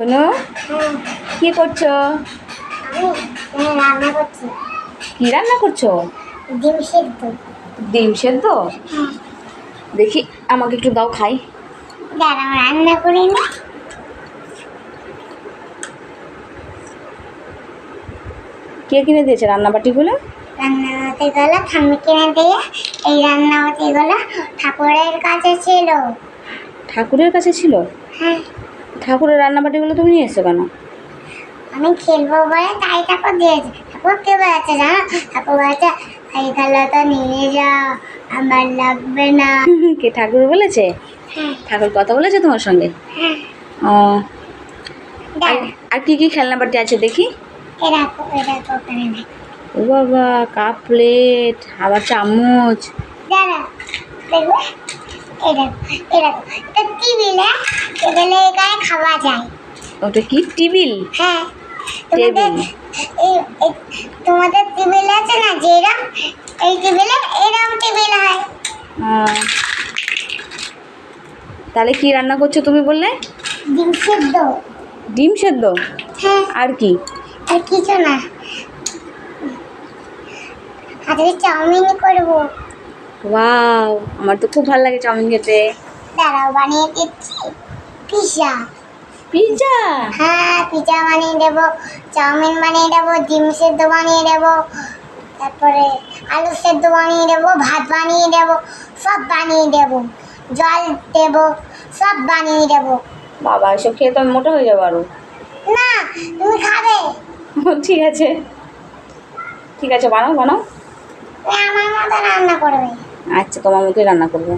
শোনো কি করছ? রান্না করছি কি রান্না করছ? ডিম সেদ্ধ? ডিম সেদ্ধ দেখি আমাকে একটু দাও খাই। দাঁড়াও রান্না করি না কে কিনে দিয়েছে রান্নাবাটিগুলো? রান্না হতে গেলো ঠাম্মি কিনে দিয়ে এই রান্না হতে গেলো ঠাকুরের কাছে ছিল। ঠাকুরের কাছে ছিল? হ্যাঁ। ঠাকুরের রান্নাবাটিগুলো তুমি নিয়ে এসছো কেন? আমি খেলব বলে তাই ঠাকুর দিয়েছে। ঠাকুর কে বলেছে জানো? ঠাকুর বলেছে এইগুলো তো নিয়ে যাও আমার লাগবে না। কে ঠাকুর বলেছে? হ্যাঁ। ঠাকুর কথা বলেছে তোমার সঙ্গে? হ্যাঁ। ও। আর কি কি খেলনা বাটি আছে দেখি? না ও বাবা কাপ প্লেট আবার চামচ। দেখবে? এরকম এরকম এটা টিভিলে টেবিলে এখানে খাওয়া যায়। ওটা কি টিবিল? হ্যাঁ। তোমাদের টেবিল। এই এই- তোমাদের টেবিল আছে না যেরকম এই টেবিলে এরকম টেবিল হয়। তাহলে কি রান্না করছ তুমি বললে? ডিম সিদ্ধ। ডিম সেদ্ধ? হ্যাঁ। আর কি? আর কিছু না। আজকে চাউমিন করব। ওয়াও আমার তো খুব ভালো লাগে চাউমিন খেতে। দাঁড়াও বানিয়ে দিচ্ছি। পিৎজা পিৎজা হ্যাঁ পিৎজা বানিয়ে দেবো চাউমিন বানিয়ে দেবো ডিম সেদ্ধ বানিয়ে দেবো তারপরে আলু সেদ্ধ বানিয়ে দেবো ভাত বানিয়ে দেবো সব বানিয়ে দেবো। জল দেবো সব বানিয়ে দেবো। বাবা এসব খেয়ে তো মোটা হয়ে যাব আরও। না তুমি খাবে। ঠিক আছে। ঠিক আছে বানাও বানাও। আমার মতো রান্না করবে। আচ্ছা তোমার মতোই রান্না করব।